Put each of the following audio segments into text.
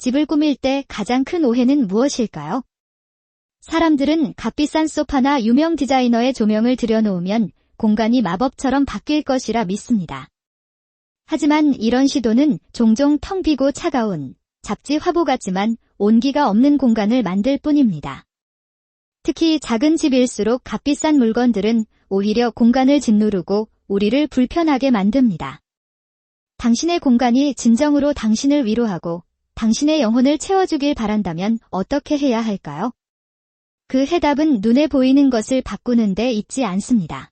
집을 꾸밀 때 가장 큰 오해는 무엇일까요? 사람들은 값비싼 소파나 유명 디자이너의 조명을 들여놓으면 공간이 마법처럼 바뀔 것이라 믿습니다. 하지만 이런 시도는 종종 텅 비고 차가운 잡지 화보 같지만 온기가 없는 공간을 만들 뿐입니다. 특히 작은 집일수록 값비싼 물건들은 오히려 공간을 짓누르고 우리를 불편하게 만듭니다. 당신의 공간이 진정으로 당신을 위로하고 당신의 영혼을 채워주길 바란다면 어떻게 해야 할까요? 그 해답은 눈에 보이는 것을 바꾸는 데 있지 않습니다.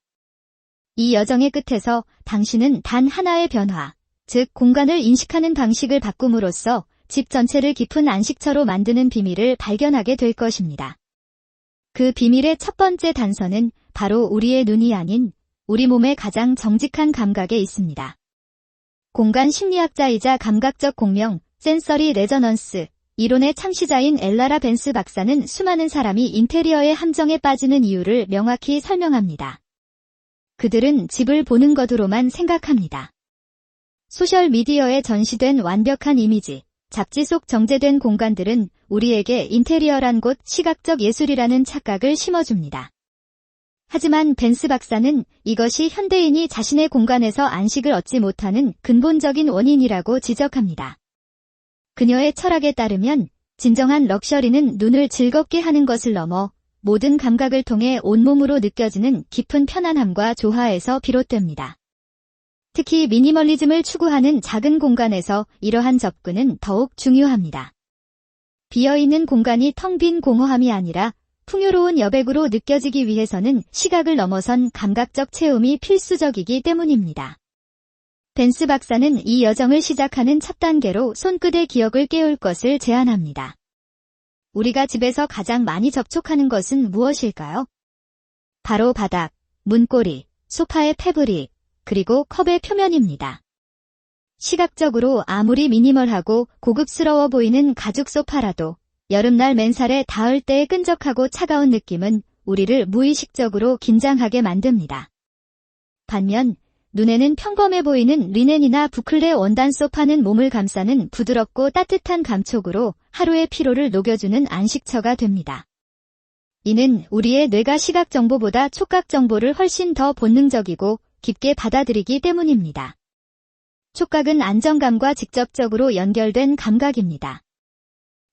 이 여정의 끝에서 당신은 단 하나의 변화, 즉 공간을 인식하는 방식을 바꿈으로써 집 전체를 깊은 안식처로 만드는 비밀을 발견하게 될 것입니다. 그 비밀의 첫 번째 단서는 바로 우리의 눈이 아닌 우리 몸의 가장 정직한 감각에 있습니다. 공간 심리학자이자 감각적 공명, 센서리 레저넌스, 이론의 창시자인 엘라라 벤스 박사는 수많은 사람이 인테리어의 함정에 빠지는 이유를 명확히 설명합니다. 그들은 집을 보는 것으로만 생각합니다. 소셜미디어에 전시된 완벽한 이미지, 잡지 속 정제된 공간들은 우리에게 인테리어란 곳 시각적 예술이라는 착각을 심어줍니다. 하지만 벤스 박사는 이것이 현대인이 자신의 공간에서 안식을 얻지 못하는 근본적인 원인이라고 지적합니다. 그녀의 철학에 따르면 진정한 럭셔리는 눈을 즐겁게 하는 것을 넘어 모든 감각을 통해 온몸으로 느껴지는 깊은 편안함과 조화에서 비롯됩니다. 특히 미니멀리즘을 추구하는 작은 공간에서 이러한 접근은 더욱 중요합니다. 비어있는 공간이 텅 빈 공허함이 아니라 풍요로운 여백으로 느껴지기 위해서는 시각을 넘어선 감각적 체험이 필수적이기 때문입니다. 벤스 박사는 이 여정을 시작하는 첫 단계로 손끝의 기억을 깨울 것을 제안합니다. 우리가 집에서 가장 많이 접촉하는 것은 무엇일까요? 바로 바닥, 문고리, 소파의 패브릭, 그리고 컵의 표면입니다. 시각적으로 아무리 미니멀하고 고급스러워 보이는 가죽 소파라도 여름날 맨살에 닿을 때의 끈적하고 차가운 느낌은 우리를 무의식적으로 긴장하게 만듭니다. 반면 눈에는 평범해 보이는 리넨이나 부클레 원단 소 파는 몸을 감싸는 부드럽고 따뜻한 감촉으로 하루의 피로를 녹여주는 안식처가 됩니다. 이는 우리의 뇌가 시각 정보보다 촉각 정보를 훨씬 더 본능적이고 깊게 받아들이기 때문입니다. 촉각은 안정감과 직접적으로 연결된 감각입니다.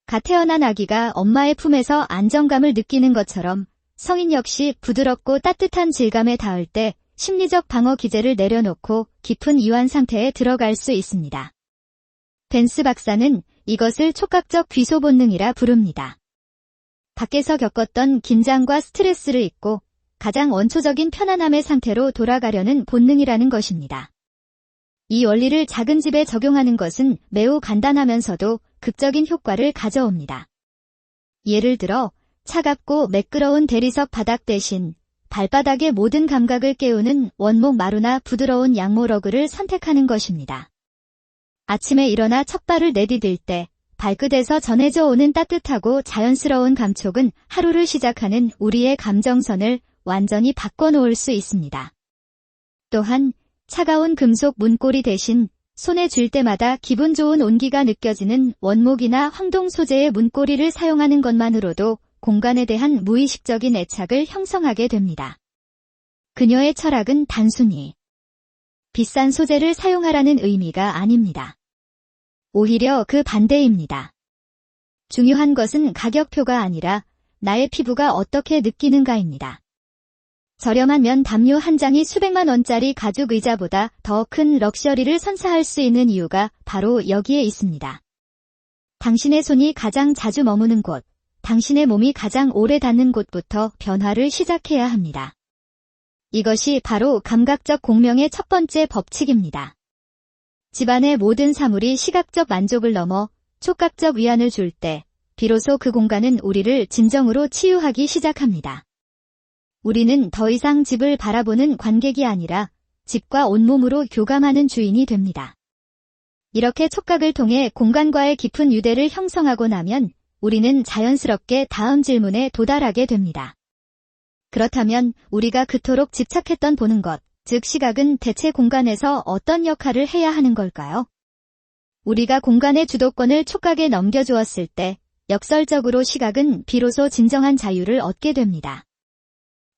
갓 태어난 아기가 엄마의 품에서 안정감을 느끼는 것처럼 성인 역시 부드럽고 따뜻한 질감에 닿을 때 심리적 방어 기제를 내려놓고 깊은 이완 상태에 들어갈 수 있습니다. 벤스 박사는 이것을 촉각적 귀소 본능이라 부릅니다. 밖에서 겪었던 긴장과 스트레스를 잊고 가장 원초적인 편안함의 상태로 돌아가려는 본능이라는 것입니다. 이 원리를 작은 집에 적용하는 것은 매우 간단하면서도 극적인 효과를 가져옵니다. 예를 들어 차갑고 매끄러운 대리석 바닥 대신 발바닥의 모든 감각을 깨우는 원목 마루나 부드러운 양모 러그를 선택하는 것입니다. 아침에 일어나 첫 발을 내디딜 때 발끝에서 전해져 오는 따뜻하고 자연스러운 감촉은 하루를 시작하는 우리의 감정선을 완전히 바꿔놓을 수 있습니다. 또한 차가운 금속 문고리 대신 손에 쥘 때마다 기분 좋은 온기가 느껴지는 원목이나 황동 소재의 문고리를 사용하는 것만으로도 공간에 대한 무의식적인 애착을 형성하게 됩니다. 그녀의 철학은 단순히 비싼 소재를 사용하라는 의미가 아닙니다. 오히려 그 반대입니다. 중요한 것은 가격표가 아니라 나의 피부가 어떻게 느끼는가입니다. 저렴한 면 담요 한 장이 수백만 원짜리 가죽 의자보다 더 큰 럭셔리를 선사할 수 있는 이유가 바로 여기에 있습니다. 당신의 손이 가장 자주 머무는 곳, 당신의 몸이 가장 오래 닿는 곳부터 변화를 시작해야 합니다. 이것이 바로 감각적 공명의 첫 번째 법칙입니다. 집안의 모든 사물이 시각적 만족을 넘어 촉각적 위안을 줄 때, 비로소 그 공간은 우리를 진정으로 치유하기 시작합니다. 우리는 더 이상 집을 바라보는 관객이 아니라 집과 온몸으로 교감하는 주인이 됩니다. 이렇게 촉각을 통해 공간과의 깊은 유대를 형성하고 나면 우리는 자연스럽게 다음 질문에 도달하게 됩니다. 그렇다면 우리가 그토록 집착했던 보는 것, 즉 시각은 대체 공간에서 어떤 역할을 해야 하는 걸까요? 우리가 공간의 주도권을 촉각에 넘겨주었을 때 역설적으로 시각은 비로소 진정한 자유를 얻게 됩니다.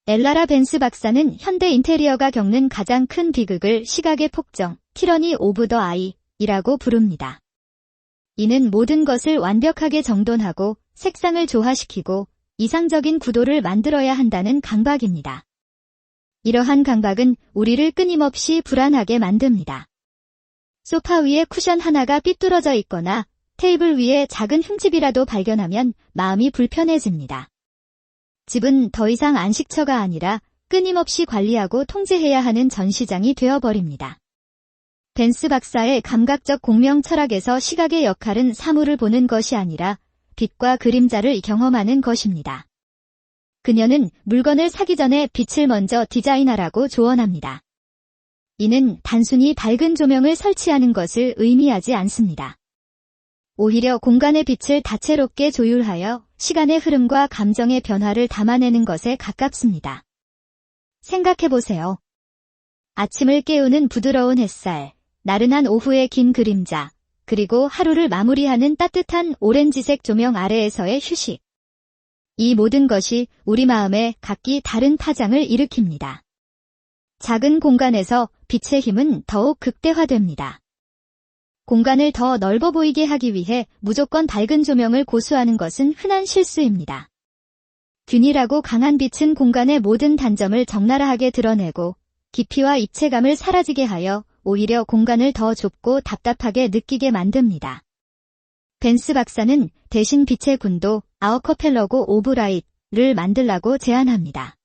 엘라라 벤스 박사는 현대 인테리어가 겪는 가장 큰 비극을 시각의 폭정, 티러니 오브 더 아이이라고 부릅니다. 이는 모든 것을 완벽하게 정돈하고 색상을 조화시키고 이상적인 구도를 만들어야 한다는 강박입니다. 이러한 강박은 우리를 끊임없이 불안하게 만듭니다. 소파 위에 쿠션 하나가 삐뚤어져 있거나 테이블 위에 작은 흠집이라도 발견하면 마음이 불편해집니다. 집은 더 이상 안식처가 아니라 끊임없이 관리하고 통제해야 하는 전시장이 되어버립니다. 벤스 박사의 감각적 공명 철학에서 시각의 역할은 사물을 보는 것이 아니라 빛과 그림자를 경험하는 것입니다. 그녀는 물건을 사기 전에 빛을 먼저 디자인하라고 조언합니다. 이는 단순히 밝은 조명을 설치하는 것을 의미하지 않습니다. 오히려 공간의 빛을 다채롭게 조율하여 시간의 흐름과 감정의 변화를 담아내는 것에 가깝습니다. 생각해보세요. 아침을 깨우는 부드러운 햇살, 나른한 오후의 긴 그림자, 그리고 하루를 마무리하는 따뜻한 오렌지색 조명 아래에서의 휴식. 이 모든 것이 우리 마음에 각기 다른 파장을 일으킵니다. 작은 공간에서 빛의 힘은 더욱 극대화됩니다. 공간을 더 넓어 보이게 하기 위해 무조건 밝은 조명을 고수하는 것은 흔한 실수입니다. 균일하고 강한 빛은 공간의 모든 단점을 적나라하게 드러내고 깊이와 입체감을 사라지게 하여 오히려 공간을 더 좁고 답답하게 느끼게 만듭니다. 벤스 박사는 대신 빛의 군도 아우커펠러고 오브라이트를 만들라고 제안합니다.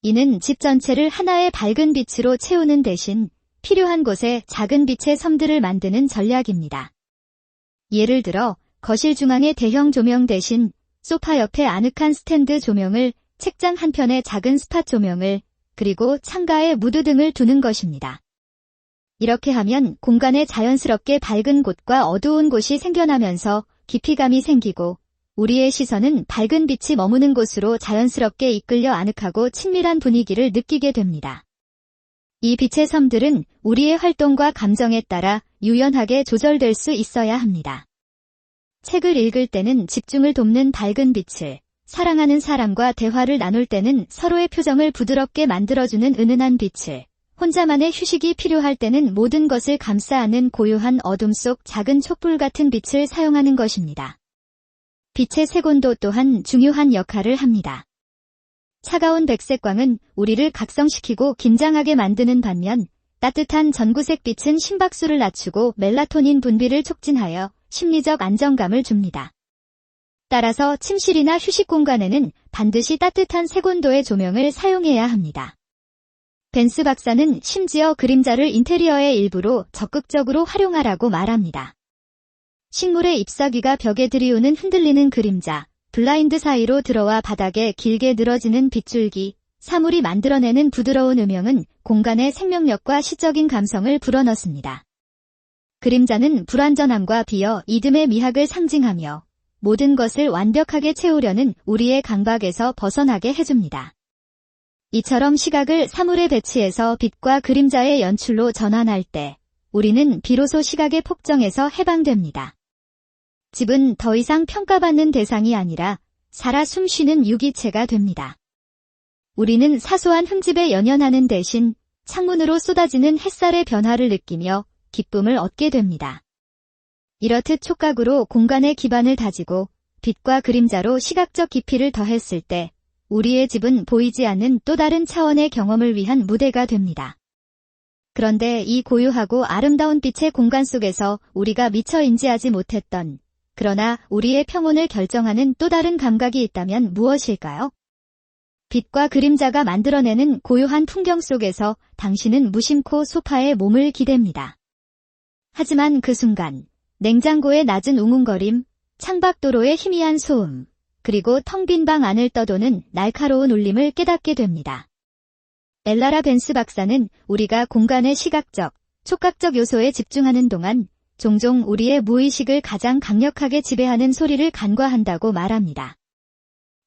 이는 집 전체를 하나의 밝은 빛으로 채우는 대신 필요한 곳에 작은 빛의 섬들을 만드는 전략입니다. 예를 들어 거실 중앙의 대형 조명 대신 소파 옆에 아늑한 스탠드 조명을 책장 한편에 작은 스팟 조명을 그리고 창가에 무드 등을 두는 것입니다. 이렇게 하면 공간에 자연스럽게 밝은 곳과 어두운 곳이 생겨나면서 깊이감이 생기고 우리의 시선은 밝은 빛이 머무는 곳으로 자연스럽게 이끌려 아늑하고 친밀한 분위기를 느끼게 됩니다. 이 빛의 섬들은 우리의 활동과 감정에 따라 유연하게 조절될 수 있어야 합니다. 책을 읽을 때는 집중을 돕는 밝은 빛을, 사랑하는 사람과 대화를 나눌 때는 서로의 표정을 부드럽게 만들어주는 은은한 빛을, 혼자만의 휴식이 필요할 때는 모든 것을 감싸 안은 고요한 어둠 속 작은 촛불 같은 빛을 사용하는 것입니다. 빛의 색온도 또한 중요한 역할을 합니다. 차가운 백색광은 우리를 각성시키고 긴장하게 만드는 반면 따뜻한 전구색 빛은 심박수를 낮추고 멜라토닌 분비를 촉진하여 심리적 안정감을 줍니다. 따라서 침실이나 휴식 공간에는 반드시 따뜻한 색온도의 조명을 사용해야 합니다. 벤스 박사는 심지어 그림자를 인테리어의 일부로 적극적으로 활용하라고 말합니다. 식물의 잎사귀가 벽에 들이우는 흔들리는 그림자, 블라인드 사이로 들어와 바닥에 길게 늘어지는 빗줄기, 사물이 만들어내는 부드러운 음영은 공간의 생명력과 시적인 감성을 불어넣습니다. 그림자는 불완전함과 비어 이듬의 미학을 상징하며 모든 것을 완벽하게 채우려는 우리의 강박에서 벗어나게 해줍니다. 이처럼 시각을 사물에 배치해서 빛과 그림자의 연출로 전환할 때 우리는 비로소 시각의 폭정에서 해방됩니다. 집은 더 이상 평가받는 대상이 아니라 살아 숨쉬는 유기체가 됩니다. 우리는 사소한 흠집에 연연하는 대신 창문으로 쏟아지는 햇살의 변화를 느끼며 기쁨을 얻게 됩니다. 이렇듯 촉각으로 공간의 기반을 다지고 빛과 그림자로 시각적 깊이를 더했을 때 우리의 집은 보이지 않는 또 다른 차원의 경험을 위한 무대가 됩니다. 그런데 이 고요하고 아름다운 빛의 공간 속에서 우리가 미처 인지하지 못했던 그러나 우리의 평온을 결정하는 또 다른 감각이 있다면 무엇일까요? 빛과 그림자가 만들어내는 고요한 풍경 속에서 당신은 무심코 소파에 몸을 기댑니다. 하지만 그 순간 냉장고의 낮은 웅웅거림, 창밖도로의 희미한 소음, 그리고 텅 빈 방 안을 떠도는 날카로운 울림을 깨닫게 됩니다. 엘라라 벤스 박사는 우리가 공간의 시각적, 촉각적 요소에 집중하는 동안 종종 우리의 무의식을 가장 강력하게 지배하는 소리를 간과한다고 말합니다.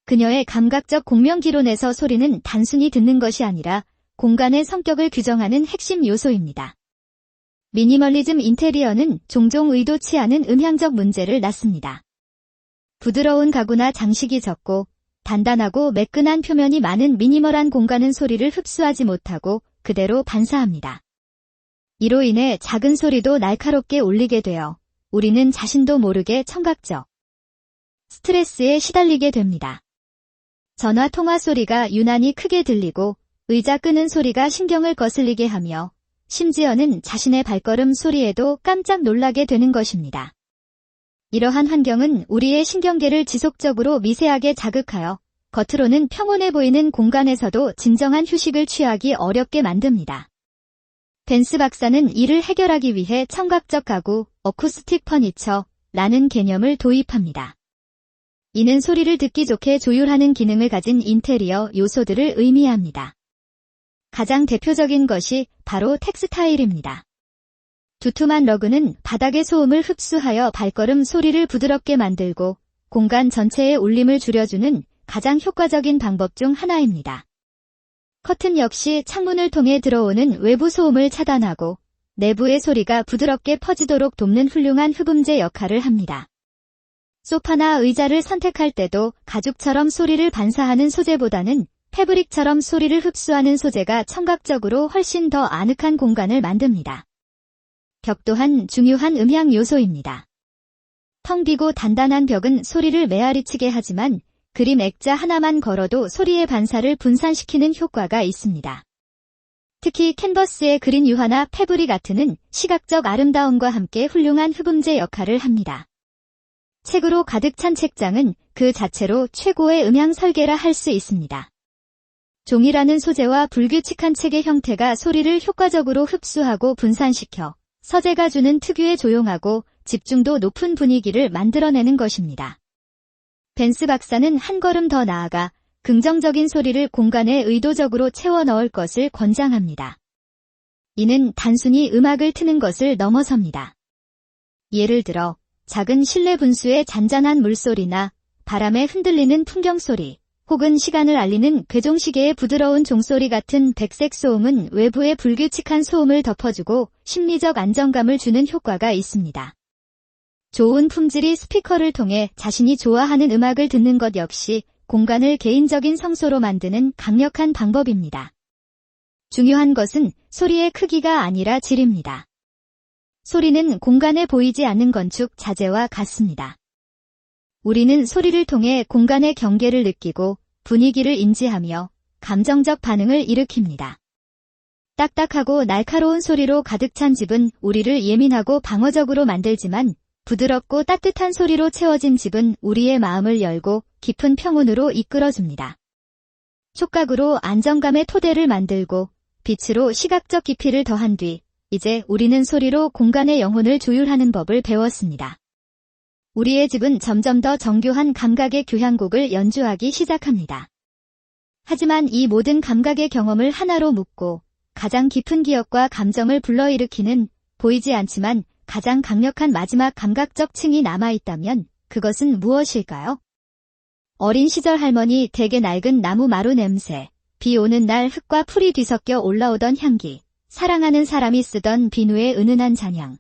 그녀의 감각적 공명기론에서 소리는 단순히 듣는 것이 아니라 공간의 성격을 규정하는 핵심 요소입니다. 미니멀리즘 인테리어는 종종 의도치 않은 음향적 문제를 낳습니다. 부드러운 가구나 장식이 적고 단단하고 매끈한 표면이 많은 미니멀한 공간은 소리를 흡수하지 못하고 그대로 반사합니다. 이로 인해 작은 소리도 날카롭게 울리게 되어 우리는 자신도 모르게 청각적 스트레스에 시달리게 됩니다. 전화 통화 소리가 유난히 크게 들리고 의자 끄는 소리가 신경을 거슬리게 하며 심지어는 자신의 발걸음 소리에도 깜짝 놀라게 되는 것입니다. 이러한 환경은 우리의 신경계를 지속적으로 미세하게 자극하여 겉으로는 평온해 보이는 공간에서도 진정한 휴식을 취하기 어렵게 만듭니다. 벤스 박사는 이를 해결하기 위해 청각적 가구, 어쿠스틱 퍼니처, 라는 개념을 도입합니다. 이는 소리를 듣기 좋게 조율하는 기능을 가진 인테리어 요소들을 의미합니다. 가장 대표적인 것이 바로 텍스타일입니다. 두툼한 러그는 바닥의 소음을 흡수하여 발걸음 소리를 부드럽게 만들고 공간 전체의 울림을 줄여주는 가장 효과적인 방법 중 하나입니다. 커튼 역시 창문을 통해 들어오는 외부 소음을 차단하고 내부의 소리가 부드럽게 퍼지도록 돕는 훌륭한 흡음재 역할을 합니다. 소파나 의자를 선택할 때도 가죽처럼 소리를 반사하는 소재보다는 패브릭처럼 소리를 흡수하는 소재가 청각적으로 훨씬 더 아늑한 공간을 만듭니다. 벽 또한 중요한 음향 요소입니다. 텅 비고 단단한 벽은 소리를 메아리치게 하지만 그림 액자 하나만 걸어도 소리의 반사를 분산시키는 효과가 있습니다. 특히 캔버스에 그린 유화나 패브릭 아트는 시각적 아름다움과 함께 훌륭한 흡음재 역할을 합니다. 책으로 가득 찬 책장은 그 자체로 최고의 음향 설계라 할 수 있습니다. 종이라는 소재와 불규칙한 책의 형태가 소리를 효과적으로 흡수하고 분산시켜 서재가 주는 특유의 조용하고 집중도 높은 분위기를 만들어내는 것입니다. 벤스 박사는 한 걸음 더 나아가 긍정적인 소리를 공간에 의도적으로 채워 넣을 것을 권장합니다. 이는 단순히 음악을 트는 것을 넘어섭니다. 예를 들어 작은 실내 분수의 잔잔한 물소리나 바람에 흔들리는 풍경 소리, 혹은 시간을 알리는 괴종시계의 부드러운 종소리 같은 백색 소음은 외부의 불규칙한 소음을 덮어주고 심리적 안정감을 주는 효과가 있습니다. 좋은 품질의 스피커를 통해 자신이 좋아하는 음악을 듣는 것 역시 공간을 개인적인 성소로 만드는 강력한 방법입니다. 중요한 것은 소리의 크기가 아니라 질입니다. 소리는 공간에 보이지 않는 건축 자재와 같습니다. 우리는 소리를 통해 공간의 경계를 느끼고 분위기를 인지하며 감정적 반응을 일으킵니다. 딱딱하고 날카로운 소리로 가득 찬 집은 우리를 예민하고 방어적으로 만들지만 부드럽고 따뜻한 소리로 채워진 집은 우리의 마음을 열고 깊은 평온으로 이끌어줍니다. 촉각으로 안정감의 토대를 만들고 빛으로 시각적 깊이를 더한 뒤 이제 우리는 소리로 공간의 영혼을 조율하는 법을 배웠습니다. 우리의 집은 점점 더 정교한 감각의 교향곡을 연주하기 시작합니다. 하지만 이 모든 감각의 경험을 하나로 묶고 가장 깊은 기억과 감정을 불러일으키는 보이지 않지만 가장 강력한 마지막 감각적 층이 남아있다면 그것은 무엇일까요? 어린 시절 할머니 댁의 낡은 나무 마루 냄새, 비 오는 날 흙과 풀이 뒤섞여 올라오던 향기, 사랑하는 사람이 쓰던 비누의 은은한 잔향,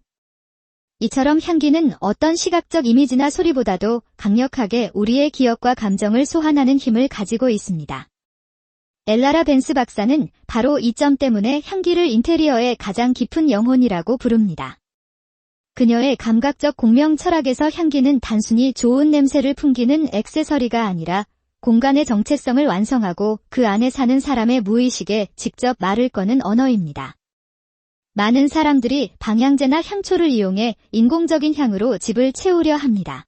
이처럼 향기는 어떤 시각적 이미지나 소리보다도 강력하게 우리의 기억과 감정을 소환하는 힘을 가지고 있습니다. 엘라라 벤스 박사는 바로 이 점 때문에 향기를 인테리어의 가장 깊은 영혼이라고 부릅니다. 그녀의 감각적 공명 철학에서 향기는 단순히 좋은 냄새를 풍기는 액세서리가 아니라 공간의 정체성을 완성하고 그 안에 사는 사람의 무의식에 직접 말을 거는 언어입니다. 많은 사람들이 방향제나 향초를 이용해 인공적인 향으로 집을 채우려 합니다.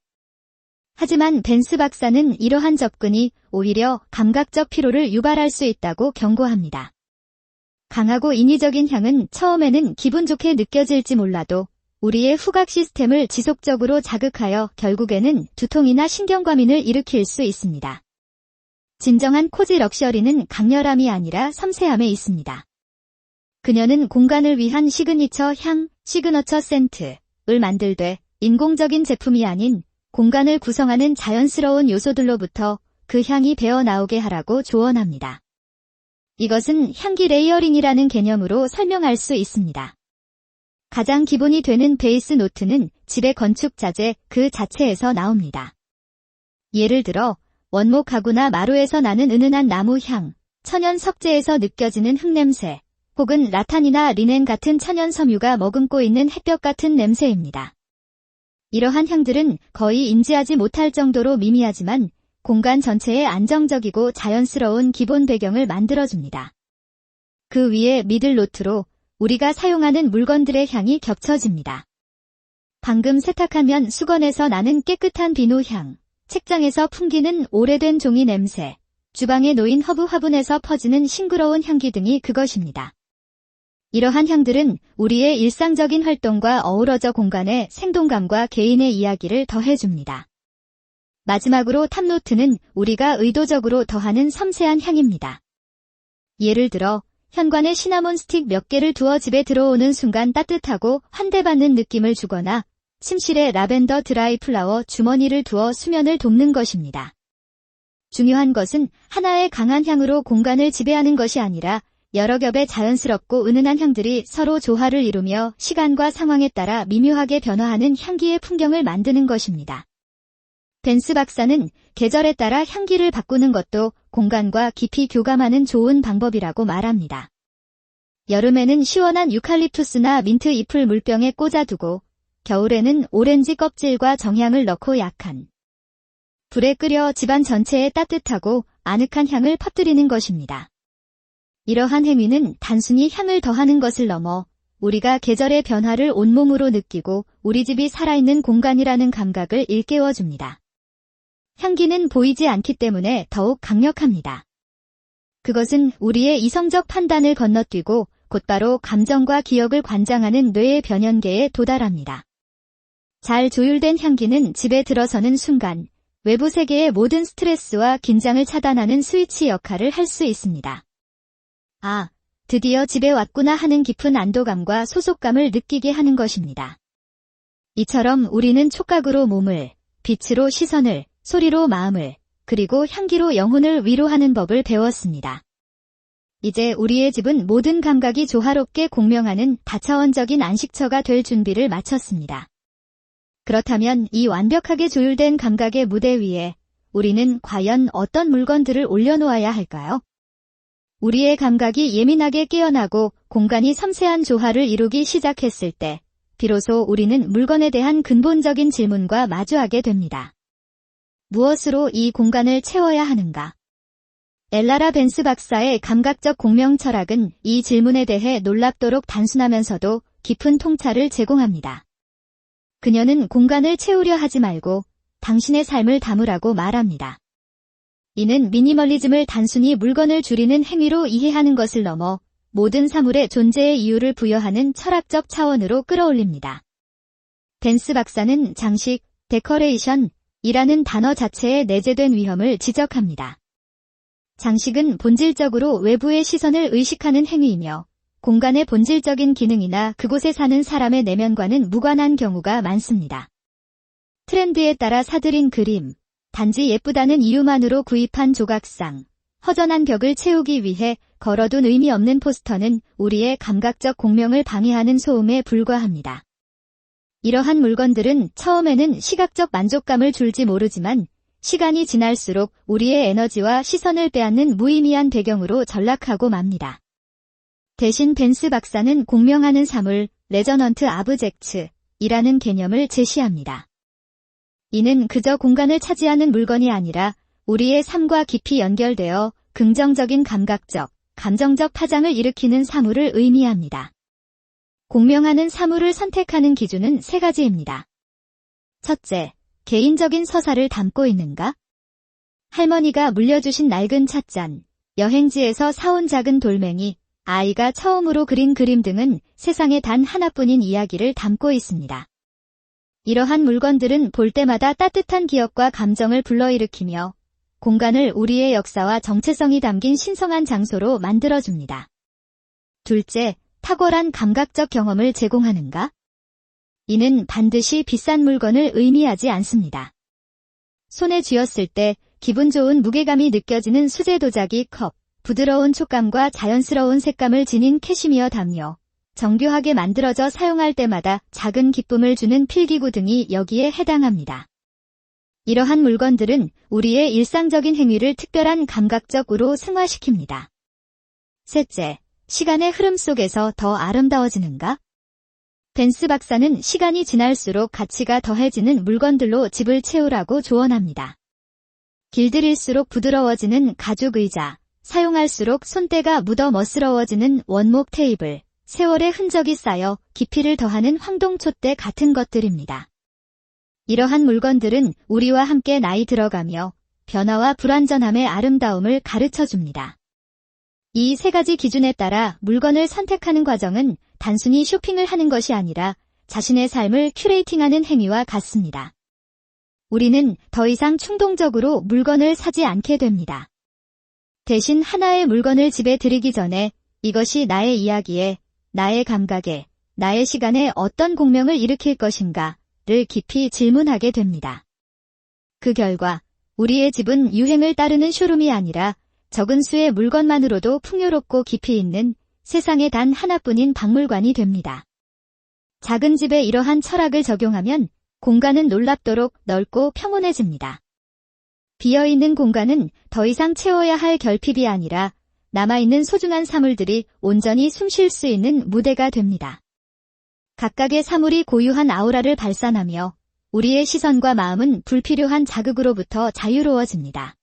하지만 벤스 박사는 이러한 접근이 오히려 감각적 피로를 유발할 수 있다고 경고합니다. 강하고 인위적인 향은 처음에는 기분 좋게 느껴질지 몰라도 우리의 후각 시스템을 지속적으로 자극하여 결국에는 두통이나 신경과민을 일으킬 수 있습니다. 진정한 코지 럭셔리는 강렬함이 아니라 섬세함에 있습니다. 그녀는 공간을 위한 시그니처 향, 시그너처 센트를 만들되 인공적인 제품이 아닌 공간을 구성하는 자연스러운 요소들로부터 그 향이 배어 나오게 하라고 조언합니다. 이것은 향기 레이어링이라는 개념으로 설명할 수 있습니다. 가장 기본이 되는 베이스 노트는 집의 건축 자재 그 자체에서 나옵니다. 예를 들어 원목 가구나 마루에서 나는 은은한 나무 향, 천연 석재에서 느껴지는 흙냄새, 혹은 라탄이나 리넨 같은 천연 섬유가 머금고 있는 햇볕 같은 냄새입니다. 이러한 향들은 거의 인지하지 못할 정도로 미미하지만 공간 전체에 안정적이고 자연스러운 기본 배경을 만들어줍니다. 그 위에 미들노트로 우리가 사용하는 물건들의 향이 겹쳐집니다. 방금 세탁하면 수건에서 나는 깨끗한 비누 향, 책장에서 풍기는 오래된 종이 냄새, 주방에 놓인 허브 화분에서 퍼지는 싱그러운 향기 등이 그것입니다. 이러한 향들은 우리의 일상적인 활동과 어우러져 공간의 생동감과 개인의 이야기를 더해줍니다. 마지막으로 탑노트는 우리가 의도적으로 더하는 섬세한 향입니다. 예를 들어 현관에 시나몬 스틱 몇 개를 두어 집에 들어오는 순간 따뜻하고 환대받는 느낌을 주거나 침실에 라벤더 드라이 플라워 주머니를 두어 수면을 돕는 것입니다. 중요한 것은 하나의 강한 향으로 공간을 지배하는 것이 아니라 여러 겹의 자연스럽고 은은한 향들이 서로 조화를 이루며 시간과 상황에 따라 미묘하게 변화하는 향기의 풍경을 만드는 것입니다. 벤스 박사는 계절에 따라 향기를 바꾸는 것도 공간과 깊이 교감하는 좋은 방법이라고 말합니다. 여름에는 시원한 유칼립투스나 민트 잎을 물병에 꽂아두고 겨울에는 오렌지 껍질과 정향을 넣고 약한 불에 끓여 집안 전체에 따뜻하고 아늑한 향을 퍼뜨리는 것입니다. 이러한 행위는 단순히 향을 더하는 것을 넘어 우리가 계절의 변화를 온몸으로 느끼고 우리 집이 살아있는 공간이라는 감각을 일깨워줍니다. 향기는 보이지 않기 때문에 더욱 강력합니다. 그것은 우리의 이성적 판단을 건너뛰고 곧바로 감정과 기억을 관장하는 뇌의 변연계에 도달합니다. 잘 조율된 향기는 집에 들어서는 순간 외부 세계의 모든 스트레스와 긴장을 차단하는 스위치 역할을 할 수 있습니다. 아, 드디어 집에 왔구나 하는 깊은 안도감과 소속감을 느끼게 하는 것입니다. 이처럼 우리는 촉각으로 몸을, 빛으로 시선을, 소리로 마음을, 그리고 향기로 영혼을 위로하는 법을 배웠습니다. 이제 우리의 집은 모든 감각이 조화롭게 공명하는 다차원적인 안식처가 될 준비를 마쳤습니다. 그렇다면 이 완벽하게 조율된 감각의 무대 위에 우리는 과연 어떤 물건들을 올려놓아야 할까요? 우리의 감각이 예민하게 깨어나고 공간이 섬세한 조화를 이루기 시작했을 때 비로소 우리는 물건에 대한 근본적인 질문과 마주하게 됩니다. 무엇으로 이 공간을 채워야 하는가? 엘라라 벤스 박사의 감각적 공명 철학은 이 질문에 대해 놀랍도록 단순하면서도 깊은 통찰을 제공합니다. 그녀는 공간을 채우려 하지 말고 당신의 삶을 담으라고 말합니다. 이는 미니멀리즘을 단순히 물건을 줄이는 행위로 이해하는 것을 넘어 모든 사물의 존재의 이유를 부여하는 철학적 차원으로 끌어올립니다. 댄스 박사는 장식, 데커레이션, 이라는 단어 자체에 내재된 위험을 지적합니다. 장식은 본질적으로 외부의 시선을 의식하는 행위이며 공간의 본질적인 기능이나 그곳에 사는 사람의 내면과는 무관한 경우가 많습니다. 트렌드에 따라 사들인 그림, 단지 예쁘다는 이유만으로 구입한 조각상, 허전한 벽을 채우기 위해 걸어둔 의미 없는 포스터는 우리의 감각적 공명을 방해하는 소음에 불과합니다. 이러한 물건들은 처음에는 시각적 만족감을 줄지 모르지만 시간이 지날수록 우리의 에너지와 시선을 빼앗는 무의미한 배경으로 전락하고 맙니다. 대신 벤스 박사는 공명하는 사물, 레저넌트 아브젝츠, 이라는 개념을 제시합니다. 이는 그저 공간을 차지하는 물건이 아니라 우리의 삶과 깊이 연결되어 긍정적인 감각적, 감정적 파장을 일으키는 사물을 의미합니다. 공명하는 사물을 선택하는 기준은 세 가지입니다. 첫째, 개인적인 서사를 담고 있는가? 할머니가 물려주신 낡은 찻잔, 여행지에서 사온 작은 돌멩이, 아이가 처음으로 그린 그림 등은 세상에 단 하나뿐인 이야기를 담고 있습니다. 이러한 물건들은 볼 때마다 따뜻한 기억과 감정을 불러일으키며 공간을 우리의 역사와 정체성이 담긴 신성한 장소로 만들어줍니다. 둘째, 탁월한 감각적 경험을 제공하는가? 이는 반드시 비싼 물건을 의미하지 않습니다. 손에 쥐었을 때 기분 좋은 무게감이 느껴지는 수제 도자기 컵, 부드러운 촉감과 자연스러운 색감을 지닌 캐시미어 담요, 정교하게 만들어져 사용할 때마다 작은 기쁨을 주는 필기구 등이 여기에 해당합니다. 이러한 물건들은 우리의 일상적인 행위를 특별한 감각적으로 승화시킵니다. 셋째, 시간의 흐름 속에서 더 아름다워지는가? 벤스 박사는 시간이 지날수록 가치가 더해지는 물건들로 집을 채우라고 조언합니다. 길들일수록 부드러워지는 가죽 의자, 사용할수록 손때가 묻어 멋스러워지는 원목 테이블, 세월의 흔적이 쌓여 깊이를 더하는 황동촛대 같은 것들입니다. 이러한 물건들은 우리와 함께 나이 들어가며 변화와 불완전함의 아름다움을 가르쳐 줍니다. 이 세 가지 기준에 따라 물건을 선택하는 과정은 단순히 쇼핑을 하는 것이 아니라 자신의 삶을 큐레이팅하는 행위와 같습니다. 우리는 더 이상 충동적으로 물건을 사지 않게 됩니다. 대신 하나의 물건을 집에 들이기 전에 이것이 나의 이야기에, 나의 감각에, 나의 시간에 어떤 공명을 일으킬 것인가를 깊이 질문하게 됩니다. 그 결과 우리의 집은 유행을 따르는 쇼룸이 아니라 적은 수의 물건만으로도 풍요롭고 깊이 있는 세상에 단 하나뿐인 박물관이 됩니다. 작은 집에 이러한 철학을 적용하면 공간은 놀랍도록 넓고 평온해집니다. 비어있는 공간은 더 이상 채워야 할 결핍이 아니라 남아있는 소중한 사물들이 온전히 숨 쉴 수 있는 무대가 됩니다. 각각의 사물이 고유한 아우라를 발산하며 우리의 시선과 마음은 불필요한 자극으로부터 자유로워집니다.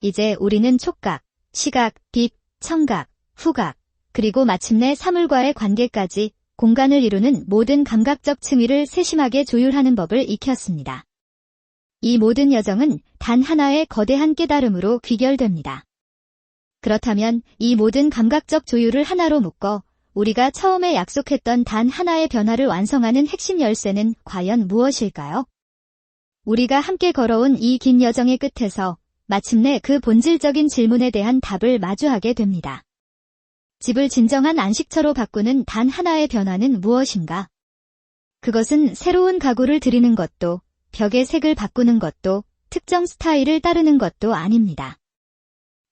이제 우리는 촉각, 시각, 빛, 청각, 후각, 그리고 마침내 사물과의 관계까지 공간을 이루는 모든 감각적 층위를 세심하게 조율하는 법을 익혔습니다. 이 모든 여정은 단 하나의 거대한 깨달음으로 귀결됩니다. 그렇다면 이 모든 감각적 조율을 하나로 묶어 우리가 처음에 약속했던 단 하나의 변화를 완성하는 핵심 열쇠는 과연 무엇일까요? 우리가 함께 걸어온 이 긴 여정의 끝에서 마침내 그 본질적인 질문에 대한 답을 마주하게 됩니다. 집을 진정한 안식처로 바꾸는 단 하나의 변화는 무엇인가? 그것은 새로운 가구를 들이는 것도 벽의 색을 바꾸는 것도 특정 스타일을 따르는 것도 아닙니다.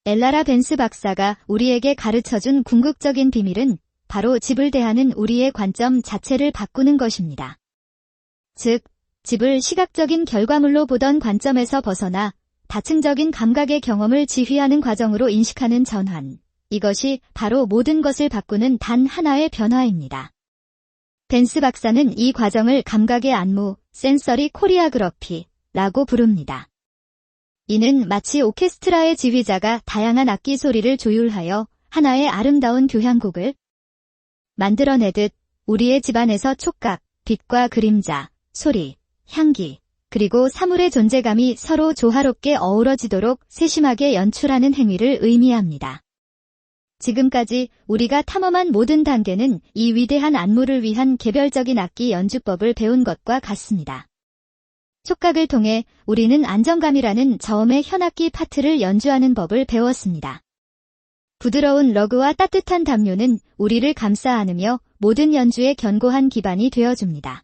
엘라라 벤스 박사가 우리에게 가르쳐준 궁극적인 비밀은 바로 집을 대하는 우리의 관점 자체를 바꾸는 것입니다. 즉, 집을 시각적인 결과물로 보던 관점에서 벗어나 다층적인 감각의 경험을 지휘하는 과정으로 인식하는 전환. 이것이 바로 모든 것을 바꾸는 단 하나의 변화입니다. 벤스 박사는 이 과정을 감각의 안무, 센서리 코리아그러피라고 부릅니다. 이는 마치 오케스트라의 지휘자가 다양한 악기 소리를 조율하여 하나의 아름다운 교향곡을 만들어내듯 우리의 집안에서 촉각, 빛과 그림자, 소리, 향기, 그리고 사물의 존재감이 서로 조화롭게 어우러지도록 세심하게 연출하는 행위를 의미합니다. 지금까지 우리가 탐험한 모든 단계는 이 위대한 안무를 위한 개별적인 악기 연주법을 배운 것과 같습니다. 촉각을 통해 우리는 안정감이라는 저음의 현악기 파트를 연주하는 법을 배웠습니다. 부드러운 러그와 따뜻한 담요는 우리를 감싸 안으며 모든 연주의 견고한 기반이 되어줍니다.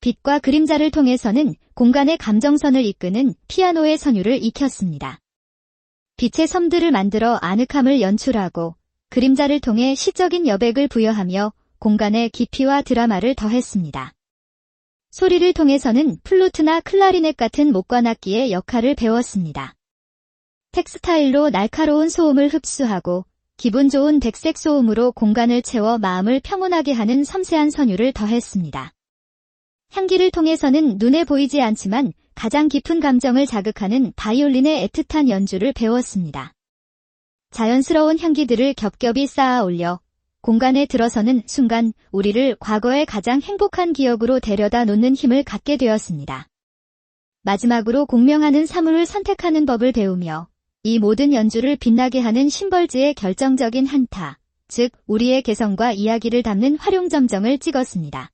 빛과 그림자를 통해서는 공간의 감정선을 이끄는 피아노의 선율을 익혔습니다. 빛의 섬들을 만들어 아늑함을 연출하고 그림자를 통해 시적인 여백을 부여하며 공간의 깊이와 드라마를 더했습니다. 소리를 통해서는 플루트나 클라리넷 같은 목관악기의 역할을 배웠습니다. 텍스타일로 날카로운 소음을 흡수하고 기분 좋은 백색 소음으로 공간을 채워 마음을 평온하게 하는 섬세한 선율을 더했습니다. 향기를 통해서는 눈에 보이지 않지만 가장 깊은 감정을 자극하는 바이올린의 애틋한 연주를 배웠습니다. 자연스러운 향기들을 겹겹이 쌓아 올려 공간에 들어서는 순간 우리를 과거의 가장 행복한 기억으로 데려다 놓는 힘을 갖게 되었습니다. 마지막으로 공명하는 사물을 선택하는 법을 배우며 이 모든 연주를 빛나게 하는 심벌즈의 결정적인 한타, 즉 우리의 개성과 이야기를 담는 활용점정을 찍었습니다.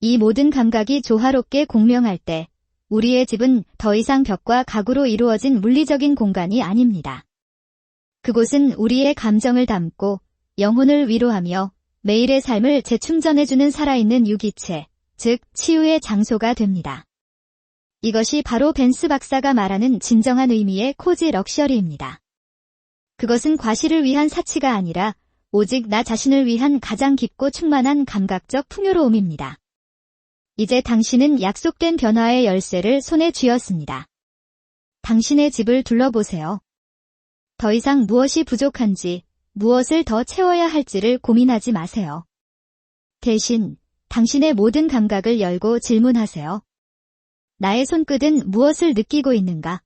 이 모든 감각이 조화롭게 공명할 때 우리의 집은 더 이상 벽과 가구로 이루어진 물리적인 공간이 아닙니다. 그곳은 우리의 감정을 담고 영혼을 위로하며 매일의 삶을 재충전해주는 살아있는 유기체, 즉 치유의 장소가 됩니다. 이것이 바로 벤스 박사가 말하는 진정한 의미의 코지 럭셔리입니다. 그것은 과실을 위한 사치가 아니라 오직 나 자신을 위한 가장 깊고 충만한 감각적 풍요로움입니다. 이제 당신은 약속된 변화의 열쇠를 손에 쥐었습니다. 당신의 집을 둘러보세요. 더 이상 무엇이 부족한지, 무엇을 더 채워야 할지를 고민하지 마세요. 대신 당신의 모든 감각을 열고 질문하세요. 나의 손끝은 무엇을 느끼고 있는가?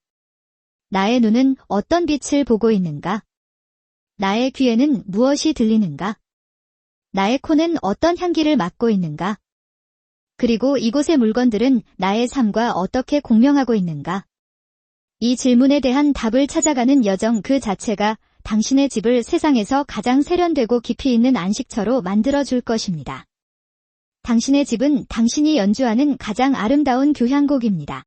나의 눈은 어떤 빛을 보고 있는가? 나의 귀에는 무엇이 들리는가? 나의 코는 어떤 향기를 맡고 있는가? 그리고 이곳의 물건들은 나의 삶과 어떻게 공명하고 있는가? 이 질문에 대한 답을 찾아가는 여정 그 자체가 당신의 집을 세상에서 가장 세련되고 깊이 있는 안식처로 만들어 줄 것입니다. 당신의 집은 당신이 연주하는 가장 아름다운 교향곡입니다.